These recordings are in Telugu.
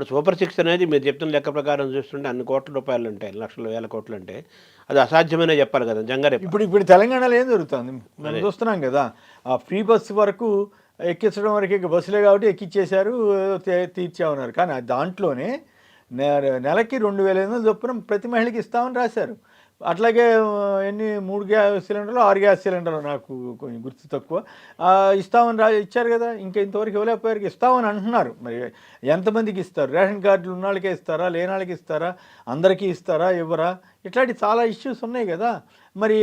ఇప్పుడు సూపర్ సిక్స్ అనేది మీరు చెప్తున్న లెక్క ప్రకారం చూస్తుంటే అన్ని కోట్ల రూపాయలు ఉంటాయి లక్షల వేల కోట్లు అంటే. అది అసాధ్యమనే చెప్పాలి కదా జంగారే ఇప్పుడు ఇప్పుడు తెలంగాణలో ఏం జరుగుతుంది? మనం చూస్తున్నాం కదా ఆ ఫ్రీ బస్సు వరకు ఎక్కించడం వరకు ఇక బస్సులే కాబట్టి ఎక్కిచ్చేశారు తీర్చామన్నారు. కానీ దాంట్లోనే నె- నెలకి రెండు వేల ఐదు వందలు చొప్పున ప్రతి మహిళకి ఇస్తామని రాశారు. అట్లాగే ఎన్ని మూడు గ్యాస్ సిలిండర్లు ఆరు గ్యాస్ సిలిండర్లు నాకు కొంచెం గుర్తు తక్కువ. ఇస్తామని రా ఇచ్చారు కదా ఇంకా ఇంతవరకు ఇవ్వలేకపోయారు ఇస్తామని అంటున్నారు. మరి ఎంతమందికి ఇస్తారు? రేషన్ కార్డులు ఉన్న వాళ్ళకే ఇస్తారా? లేని వాళ్ళకి ఇస్తారా? అందరికీ ఇస్తారా? ఇవ్వరా? ఇట్లాంటి చాలా ఇష్యూస్ ఉన్నాయి కదా. మరి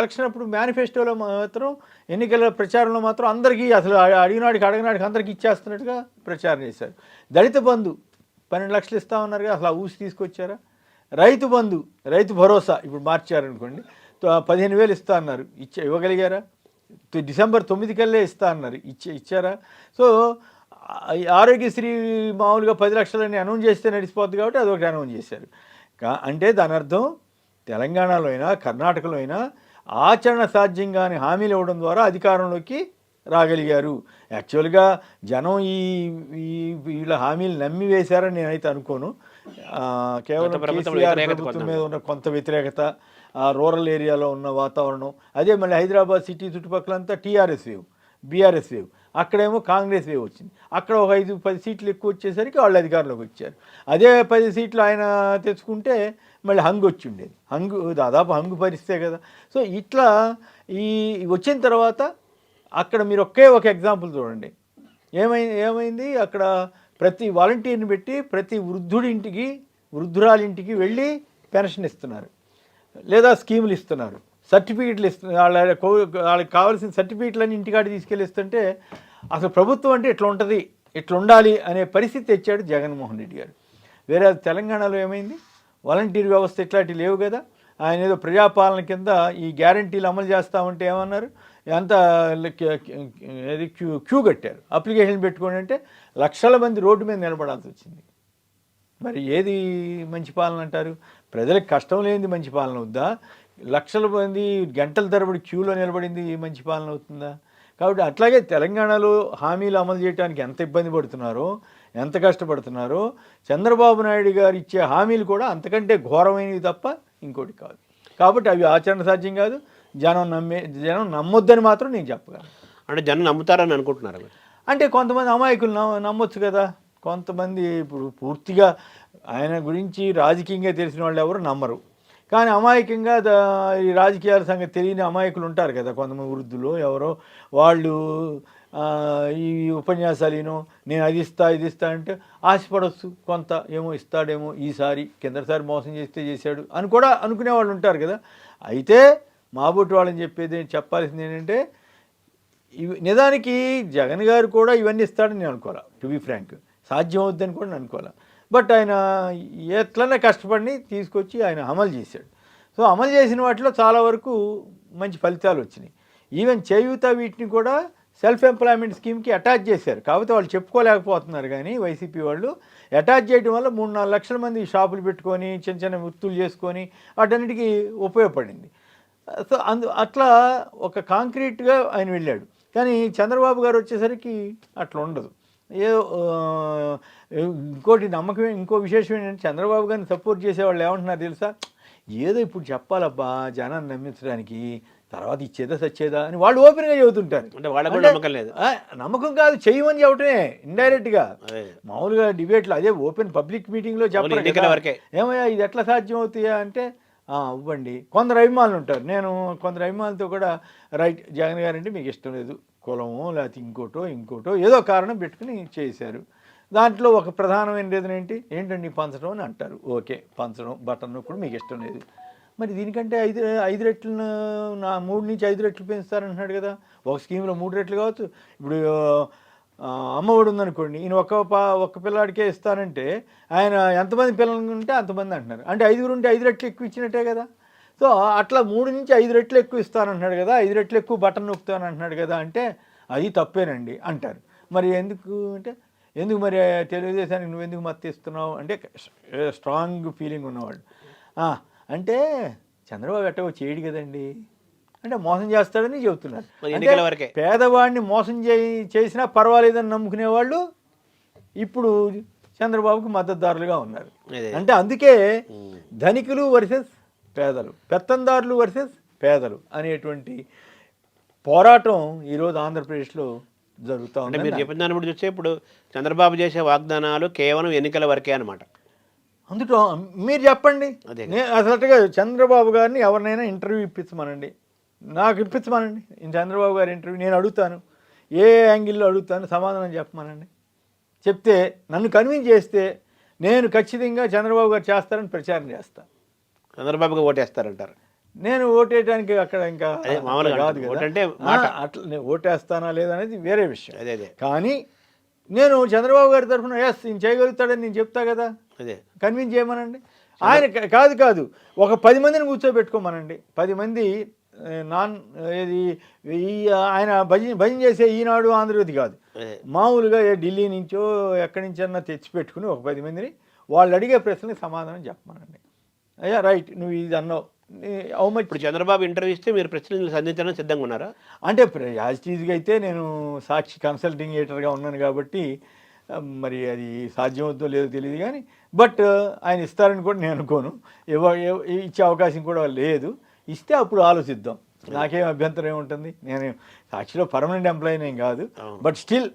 ఎలక్షన్ అప్పుడు మేనిఫెస్టోలో మాత్రం ఎన్నికల ప్రచారంలో మాత్రం అందరికీ అసలు అడిగినాడికి అడిగినాడికి అందరికీ ఇచ్చేస్తున్నట్టుగా ప్రచారం చేశారు. దళిత బంధు పన్నెండు లక్షలు ఇస్తామన్నారు కదా అసలు ఆ ఊసి తీసుకొచ్చారా? రైతు బంధు రైతు భరోసా ఇప్పుడు మార్చారనుకోండి పదిహేను వేలు ఇస్తా అన్నారు. ఇచ్చే ఇవ్వగలిగారా? డిసెంబర్ తొమ్మిది కల్లే ఇస్తా అన్నారు. ఇచ్చే ఇచ్చారా? సో ఆరోగ్యశ్రీ మామూలుగా పది లక్షలని అనౌన్స్ చేస్తే నడిచిపోద్ది కాబట్టి అదొకటి అనౌన్స్ చేశారు. కా- అంటే దాని అర్థం తెలంగాణలో అయినా కర్ణాటకలో అయినా ఆచరణ సాధ్యంగాని హామీలు ఇవ్వడం ద్వారా అధికారంలోకి రాగలిగారు. యాక్చువల్గా జనం ఈ వీళ్ళ హామీలు నమ్మి వేశారని నేనైతే అనుకోను. కేవలం కేసీఆర్ ప్రభుత్వం మీద ఉన్న కొంత వ్యతిరేకత ఆ రూరల్ ఏరియాలో ఉన్న వాతావరణం అదే మళ్ళీ హైదరాబాద్ సిటీ చుట్టుపక్కలంతా టీఆర్ఎస్ వేవ్ బీఆర్ఎస్ వేవ్ అక్కడేమో కాంగ్రెస్ వేవ్ వచ్చింది. అక్కడ ఒక ఐదు పది సీట్లు ఎక్కువ వచ్చేసరికి వాళ్ళు అధికారంలోకి వచ్చారు. అదే పది సీట్లు ఆయన తెచ్చుకుంటే మళ్ళీ హంగు వచ్చి ఉండేది. హంగు దాదాపు హంగు పరిస్తే కదా. సో ఇట్లా ఈ వచ్చిన తర్వాత అక్కడ మీరు ఒకే ఒక ఎగ్జాంపుల్ చూడండి. ఏమైంది ఏమైంది? అక్కడ ప్రతి వాలంటీర్ని పెట్టి ప్రతి వృద్ధుడింటికి వృద్ధురాలింటికి వెళ్ళి పెన్షన్ ఇస్తున్నారు. లేదా స్కీములు ఇస్తున్నారు. సర్టిఫికెట్లు ఇస్తున్నారు వాళ్ళ కో- వాళ్ళకి కావాల్సిన సర్టిఫికెట్లన్నీ ఇంటికాడ తీసుకెళ్ళి ఇస్తుంటే అసలు ప్రభుత్వం అంటే ఇట్లా ఉంటుంది ఇట్లా ఉండాలి అనే పరిస్థితి తెచ్చాడు జగన్మోహన్ రెడ్డి గారు. వేరే తెలంగాణలో ఏమైంది? వాలంటీర్ వ్యవస్థ ఇట్లాంటివి లేవు కదా. ఆయన ఏదో ప్రజాపాలన కింద ఈ గ్యారంటీలు అమలు చేస్తామంటే ఏమన్నారు? ఎంత ఏది క్యూ క్యూ కట్టారు. అప్లికేషన్ పెట్టుకోండి అంటే లక్షల మంది రోడ్డు మీద నిలబడాల్సి వచ్చింది. మరి ఏది మంచి పాలన అంటారు? ప్రజలకు కష్టం లేనిది మంచి పాలన అవుద్దా లక్షల మంది గంటల తరబడి క్యూలో నిలబడింది మంచి పాలన అవుతుందా? కాబట్టి అట్లాగే తెలంగాణలో హామీలు అమలు చేయడానికి ఎంత ఇబ్బంది పడుతున్నారో ఎంత కష్టపడుతున్నారో చంద్రబాబు నాయుడు గారు ఇచ్చే హామీలు కూడా అంతకంటే ఘోరమైనవి తప్ప ఇంకోటి కాదు. కాబట్టి అవి ఆచరణ సాధ్యం కాదు. జనం నమ్మే జనం నమ్మొద్దని మాత్రం నేను చెప్పగలను. అంటే జనం నమ్ముతారని అనుకుంటున్నారు అంటే కొంతమంది అమాయకులు నమ్మ నమ్మొచ్చు కదా. కొంతమంది ఇప్పుడు పూర్తిగా ఆయన గురించి రాజకీయంగా తెలిసిన వాళ్ళు ఎవరు నమ్మరు. కానీ అమాయకంగా ఈ రాజకీయాల సంగతి తెలియని అమాయకులు ఉంటారు కదా. కొంతమంది వృద్ధులు ఎవరో వాళ్ళు ఈ ఉపన్యాసాలు ఈనో నేను అది ఇస్తా ఇది ఇస్తా అంటే ఆశపడవచ్చు కొంత ఏమో ఇస్తాడేమో ఈసారి కిందసారి మోసం చేస్తే చేశాడు అని కూడా అనుకునే వాళ్ళు ఉంటారు కదా. అయితే మాబోటి వాళ్ళని చెప్పేది చెప్పాల్సింది ఏంటంటే ఇవి నిజానికి జగన్ గారు కూడా ఇవన్నీ ఇస్తాడని నేను అనుకోవాలి టు బి ఫ్రాంక్ సాధ్యం అవుద్దని కూడా నేను అనుకోవాలి. బట్ ఆయన ఎట్లనే కష్టపడి తీసుకొచ్చి ఆయన అమలు చేశాడు. సో అమలు చేసిన వాటిలో చాలా వరకు మంచి ఫలితాలు వచ్చినాయి. ఈవెన్ చేయూత వీటిని కూడా సెల్ఫ్ ఎంప్లాయ్మెంట్ స్కీమ్కి అటాచ్ చేశారు. కాకపోతే వాళ్ళు చెప్పుకోలేకపోతున్నారు కానీ వైసీపీ వాళ్ళు అటాచ్ చేయడం వల్ల మూడు నాలుగు లక్షల మంది షాపులు పెట్టుకొని చిన్న చిన్న వృత్తులు చేసుకొని వాటన్నిటికీ ఉపయోగపడింది. సో అందు అట్లా ఒక కాంక్రీట్గా ఆయన వెళ్ళాడు. కానీ చంద్రబాబు గారు వచ్చేసరికి అట్లా ఉండదు. ఏదో ఇంకోటి నమ్మకం ఇంకో విశేషం ఏంటంటే చంద్రబాబు గారిని సపోర్ట్ చేసేవాళ్ళు ఏమంటున్నారు తెలుసా? ఏదో ఇప్పుడు చెప్పాలబ్బా జనాన్ని నమ్మించడానికి తర్వాత ఇచ్చేదా సచ్చేదా అని వాళ్ళు ఓపెన్గా చెబుతుంటారు. అంటే వాళ్ళకు నమ్మకం లేదు. నమ్మకం కాదు చేయమని చెప్పటమే ఇండైరెక్ట్గా. మామూలుగా డిబేట్లో అదే ఓపెన్ పబ్లిక్ మీటింగ్లో. వరకే. ఏమయ్యా ఇది ఎట్లా సాధ్యం అవుతాయా అంటే "ఆ, ఇవ్వండి. కొందరు అభిమానులు ఉంటారు నేను కొందరు అభిమానులతో కూడా రైట్ జగన్ గారు అంటే మీకు ఇష్టం లేదు. కులమో లేకపోతే ఇంకోటో ఇంకోటో ఏదో కారణం పెట్టుకుని చేశారు. దాంట్లో ఒక ప్రధానమైన రీజన్ ఏంటి? ఏంటండి పంచడం అని అంటారు. ఓకే పంచడం బటన్ కూడా మీకు ఇష్టం లేదు. మరి దీనికంటే ఐదు ఐదు రెట్లు నా మూడు నుంచి ఐదు రెట్లు పెంచుతారంటున్నాడు కదా. ఒక స్కీమ్లో మూడు రెట్లు కావచ్చు. ఇప్పుడు అమ్మఒడి ఉందనుకోండి ఈయన ఒక్క పా ఒక్క పిల్లాడికే ఇస్తానంటే ఆయన ఎంతమంది పిల్లలు ఉంటే అంతమంది అంటున్నారు. అంటే ఐదుగురు ఉంటే ఐదు రెట్లు ఎక్కువ ఇచ్చినట్టే కదా. సో అట్లా మూడు నుంచి ఐదు రెట్లు ఎక్కువ ఇస్తానంటున్నాడు కదా ఐదు రెట్లు ఎక్కువ బటన్ నొక్కుతాను అంటున్నాడు కదా అంటే అది తప్పేనండి అంటారు. మరి ఎందుకు అంటే ఎందుకు మరి తెలుగుదేశానికి నువ్వు ఎందుకు మద్దతు ఇస్తున్నావు? అంటే స్ట్రాంగ్ ఫీలింగ్ ఉన్నవాళ్ళు. అంటే చంద్రబాబు ఎట్టగో చేయడు కదండి. అంటే మోసం చేస్తాడని చెబుతున్నారు. పేదవాడిని మోసం చేయి చేసినా పర్వాలేదని నమ్ముకునే వాళ్ళు ఇప్పుడు చంద్రబాబుకు మద్దతుదారులుగా ఉన్నారు. అంటే అందుకే. ధనికులు వర్సెస్ పేదలు పెత్తందారులు వర్సెస్ పేదలు అనేటువంటి పోరాటం ఈరోజు ఆంధ్రప్రదేశ్లో జరుగుతూ ఉంది మీరు చెప్పిన దాన్ని బట్టి చూస్తే ఇప్పుడు చంద్రబాబు చేసే వాగ్దానాలు కేవలం ఎన్నికల వరకే అనమాట అందులో మీరు చెప్పండి. అసలుగా చంద్రబాబు గారిని ఎవరినైనా ఇంటర్వ్యూ ఇప్పించమనండి. నాకు ఇప్పించమనండి. చంద్రబాబు గారి ఇంటర్వ్యూ నేను అడుగుతాను. ఏ యాంగిల్లో అడుగుతాను సమాధానం చెప్పమనండి. చెప్తే నన్ను కన్విన్స్ చేస్తే నేను ఖచ్చితంగా చంద్రబాబు గారు చేస్తారని ప్రచారం చేస్తాను చంద్రబాబుగా ఓటేస్తారంటారు. నేను ఓటేయడానికి అక్కడ ఇంకా మామూలుగా అట్లా కాదు. నేను ఓటేస్తానా లేదనేది వేరే విషయం. అదే అదే. కానీ నేను చంద్రబాబు గారి తరఫున ఎస్ నేను చేయగలుగుతాడని నేను చెప్తా కదా. అదే. కన్విన్స్ చేయమనండి. ఆయన కాదు కాదు. ఒక పది మందిని కూర్చోబెట్టుకోమనండి. పది మంది నాన్ ఏది ఈ ఆయన భజన భజన చేసే ఈనాడు ఆంధ్రజ్యోతి కాదు. మామూలుగా ఏ ఢిల్లీ నుంచో ఎక్కడి నుంచన్నా తెచ్చి పెట్టుకుని ఒక పది మందిని వాళ్ళు అడిగే ప్రశ్నకి సమాధానం చెప్పమనండి. అయ్యా రైట్ నువ్వు ఇది అన్నావు. మచ్ ఇప్పుడు చంద్రబాబు ఇంటర్వ్యూ ఇస్తే మీరు ప్రశ్నలు సంధించడానికి సిద్ధంగా ఉన్నారా? అంటే యాజ్ టీజ్గా అయితే నేను సాక్షి కన్సల్టింగ్ ఎడిటర్గా ఉన్నాను కాబట్టి మరి అది సాధ్యమవుతుందో లేదో తెలియదు కానీ బట్ ఆయన ఇస్తారని కూడా నేను అనుకోను. ఇవ్వ- ఇచ్చే అవకాశం కూడా లేదు. ఇస్తే అప్పుడు ఆలోచిద్దాం. నాకేం అభ్యంతరం ఏముంటుంది? నేను సాక్షిలో పర్మనెంట్ ఎంప్లాయీ నేను కాదు. బట్ స్టిల్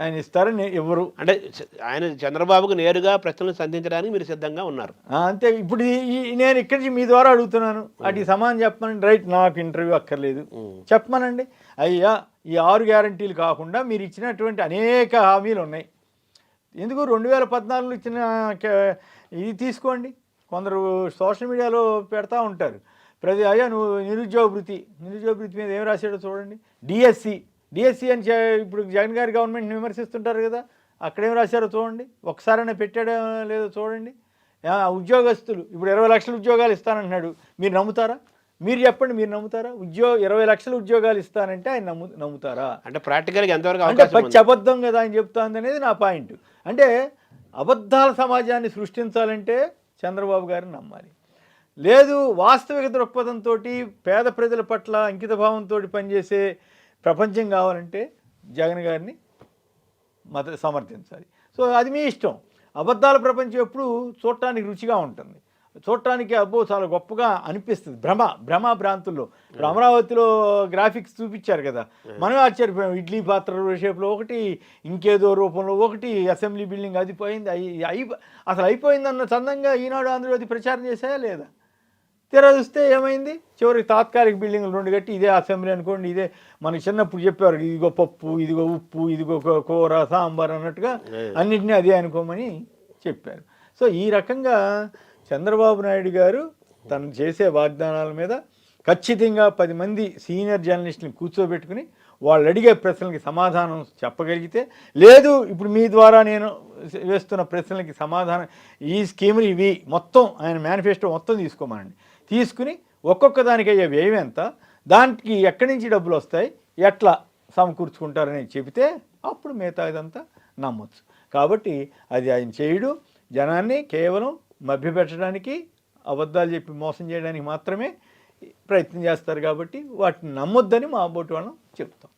ఆయన ఇస్తారని ఎవరు? అంటే ఆయన చంద్రబాబుకు నేరుగా ప్రశ్నలు సంధించడానికి మీరు సిద్ధంగా ఉన్నారు. అంతే. ఇప్పుడు నేను ఇక్కడి నుంచి మీ ద్వారా అడుగుతున్నాను. అటు సమానం చెప్పమనండి. రైట్ నాకు ఇంటర్వ్యూ అక్కర్లేదు. చెప్పమనండి. అయ్యా ఈ ఆరు గ్యారంటీలు కాకుండా మీరు ఇచ్చినటువంటి అనేక హామీలు ఉన్నాయి. ఎందుకు రెండు వేల పద్నాలుగులో ఇచ్చిన ఇది తీసుకోండి. కొందరు సోషల్ మీడియాలో పెడతా ఉంటారు. ప్రతి అయ్యా నువ్వు నిరుద్యోగ వృత్తి నిరుద్యోగ వృత్తి మీద ఏం రాశాడో చూడండి. డిఎస్సి డిఎస్సి అని ఇప్పుడు జగన్ గారి గవర్నమెంట్ విమర్శిస్తుంటారు కదా అక్కడేం రాశారో చూడండి. ఒకసారైనా పెట్టాడో లేదో చూడండి. ఉద్యోగస్తులు ఇప్పుడు ఇరవై లక్షల ఉద్యోగాలు ఇస్తానంటున్నాడు. మీరు నమ్ముతారా? మీరు చెప్పండి మీరు నమ్ముతారా? ఉద్యోగ ఇరవై లక్షల ఉద్యోగాలు ఇస్తానంటే ఆయన నమ్ము నమ్ముతారా? అంటే ప్రాక్టికల్గా ఎంతవరకు అంటే పచ్చి అబద్ధం కదా ఆయన చెప్తోంది అనేది నా పాయింట్ అంటే అబద్ధాల సమాజాన్ని సృష్టించాలంటే చంద్రబాబు గారిని నమ్మాలి. లేదు వాస్తవిక దృక్పథంతో పేద ప్రజల పట్ల అంకిత భావంతో పనిచేసే ప్రపంచం కావాలంటే జగన్ గారిని మత సమర్థించాలి. సో అది మీ ఇష్టం. అబద్ధాల ప్రపంచం ఎప్పుడు చూడటానికి రుచిగా ఉంటుంది. చూడటానికి అబ్బో చాలా గొప్పగా అనిపిస్తుంది. భ్రమ భ్రమ భ్రాంతుల్లో. ఇప్పుడు అమరావతిలో గ్రాఫిక్స్ చూపించారు కదా. మనం ఆశ్చర్యపోయాం. ఇడ్లీ పాత్ర షేప్లో ఒకటి ఇంకేదో రూపంలో ఒకటి అసెంబ్లీ బిల్డింగ్ అది పోయింది అయి అయి అసలు అయిపోయిందన్న చందంగా ఈనాడు ఆంధ్రజ్యోతి ప్రచారం చేశాయా లేదా? తీరా చూస్తే ఏమైంది? చివరికి తాత్కాలిక బిల్డింగ్లు రెండు కట్టి ఇదే అసెంబ్లీ అనుకోండి ఇదే మనకి చిన్నప్పుడు చెప్పారు ఇదిగో పప్పు ఇదిగో ఉప్పు ఇదిగో కూర సాంబార్ అన్నట్టుగా అన్నింటినీ అదే అనుకోమని చెప్పారు. సో ఈ రకంగా చంద్రబాబు నాయుడు గారు తను చేసే వాగ్దానాల మీద ఖచ్చితంగా పది మంది సీనియర్ జర్నలిస్టుని కూర్చోబెట్టుకుని వాళ్ళు అడిగే ప్రశ్నలకి సమాధానం చెప్పగలిగితే లేదు ఇప్పుడు మీ ద్వారా నేను వేస్తున్న ప్రశ్నలకి సమాధానం ఈ స్కీములు ఇవి మొత్తం ఆయన మేనిఫెస్టో మొత్తం తీసుకోమనండి. తీసుకుని ఒక్కొక్క దానికి అయ్యే వ్యయం ఎంత? దానికి ఎక్కడి నుంచి డబ్బులు వస్తాయి? ఎట్లా సమకూర్చుకుంటారని చెబితే అప్పుడు మిగతా ఇదంతా నమ్మొచ్చు. కాబట్టి అది ఆయన చేయడు. జనాన్ని కేవలం మభ్యపెట్టడానికి అబద్ధాలు చెప్పి మోసం చేయడానికి మాత్రమే ప్రయత్నం చేస్తారు కాబట్టి వాటిని నమ్మొద్దని మా బోటి వాళ్ళం చెప్తాం.